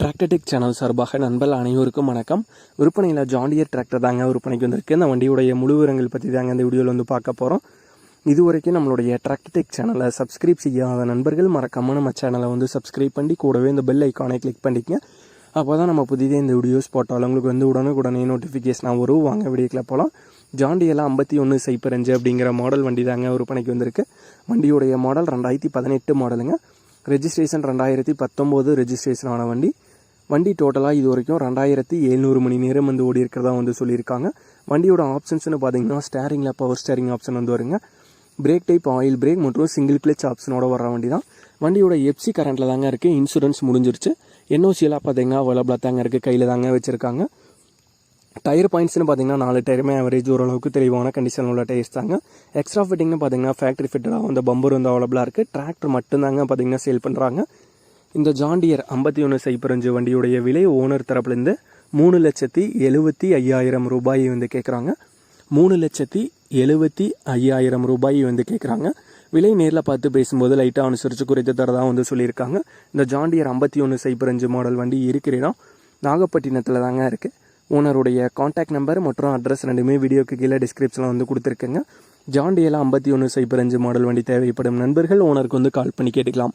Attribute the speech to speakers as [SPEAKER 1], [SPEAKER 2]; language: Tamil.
[SPEAKER 1] டிராக்டர்டெக் சேனல் சார்பாக நண்பர்கள் அனைவருக்கும் வணக்கம். விற்பனையில் ஜாண்டியர் டிராக்டர் தாங்க விற்பனைக்கு வந்திருக்கு. இந்த வண்டியுடைய முழு விவரங்கள் பற்றி தாங்க இந்த வீடியோவில் வந்து பார்க்க போகிறோம் இது வரைக்கும் நம்மளுடைய டிராக்டர்டெக் சேனலை சப்ஸ்கிரைப் செய்யாத நண்பர்கள் மறக்காம நம்ம சேனலை வந்து சப்ஸ்கிரைப் பண்ணி கூடவே இந்த பெல் ஐக்கானை கிளிக் பண்ணிக்கங்க. அப்போ தான் நம்ம புதிதே இந்த வீடியோஸ் போட்டாலும் உங்களுக்கு வந்து உடனுக்குடனே நோட்டிஃபிகேஷனாக வரும். வாங்க வீடியோக்கில் போகலாம் ஜாண்டியெல்லாம் ஐம்பத்தி ஒன்று சைப்பர் அஞ்சு அப்படிங்கிற மாடல் வண்டி தாங்க விற்பனைக்கு வந்திருக்கு. வண்டியுடைய மாடல் ரெண்டாயிரத்தி பதினெட்டு மாடலுங்க ரெஜிஸ்ட்ரேஷன் ரெண்டாயிரத்தி பத்தொம்போது ரெஜிஸ்ட்ரேஷன் ஆன வண்டி. வண்டி டோட்டலாக இது வரைக்கும் ரெண்டாயிரத்தி எழுநூறு மணி நேரம் வந்து ஓடி இருக்கிறதா வந்து சொல்லியிருக்காங்க. வண்டியோட ஆப்ஷன்ஸ்னு பார்த்தீங்கன்னா ஸ்டேரிங்கில் பவர் ஸ்டேரிங் ஆப்ஷன் வந்து வருங்க. பிரேக் டைப் ஆயில் பிரேக் மற்றும் சிங்கிள் கிளச் ஆப்ஷனோட வர வண்டி தான். வண்டியோட எஃப்சி கரண்ட்டில் தாங்க இருக்குது இன்சூரன்ஸ் முடிஞ்சிருச்சு. என்ஓசியெல்லாம் பார்த்தீங்கன்னா அவைலபிளாக தாங்க இருக்குது கையில் தாங்க வச்சுருக்காங்க. டயர் பாயிண்ட்ஸ்னு பார்த்தீங்கன்னா நாலு டயருமே ஆவரேஜ் ஓரளவுக்கு தெளிவான கண்டிஷன் உள்ள டயர்ஸ் தாங்க. எக்ஸ்ட்ரா ஃபிட்டிங்னு பார்த்தீங்கன்னா ஃபேக்ட்ரி ஃபிட்டடாக வந்து பம்பர் வந்து அவைலபிளாக இருக்குது டிராக்டர் மட்டும்தாங்க பார்த்தீங்கன்னா சேல் பண்ணுறாங்க இந்த ஜாண்டியர் ஐம்பத்தி ஒன்று சைப்பரஞ்சு வண்டியுடைய விலை ஓனர் தரப்புலேருந்து மூணு லட்சத்தி எழுபத்தி ஐயாயிரம் ரூபாய் வந்து கேட்குறாங்க மூணு லட்சத்தி எழுபத்தி ஐயாயிரம் ரூபாய் வந்து கேட்குறாங்க விலை நேரில் பார்த்து பேசும்போது லைட்டாக அனுசரித்து குறைத்து தரதாக வந்து சொல்லியிருக்காங்க. இந்த ஜாண்டியர் ஐம்பத்தி ஒன்று சைப்பரஞ்சு மாடல் வண்டி இருக்கிற இடம் நாகப்பட்டினத்தில் தாங்க இருக்குது ஓனருடைய காண்டாக்ட் நம்பர் மற்றும் அட்ரஸ் ரெண்டுமே வீடியோக்கு கீழே டிஸ்கிரிப்ஷனில் வந்து கொடுத்துருக்கேங்க. ஜாண்டியில் ஐம்பத்தி ஒன்று சைப்பரஞ்சு மாடல் வண்டி தேவைப்படும் நண்பர்கள் ஓனருக்கு வந்து கால் பண்ணி கேட்டுக்கலாம்.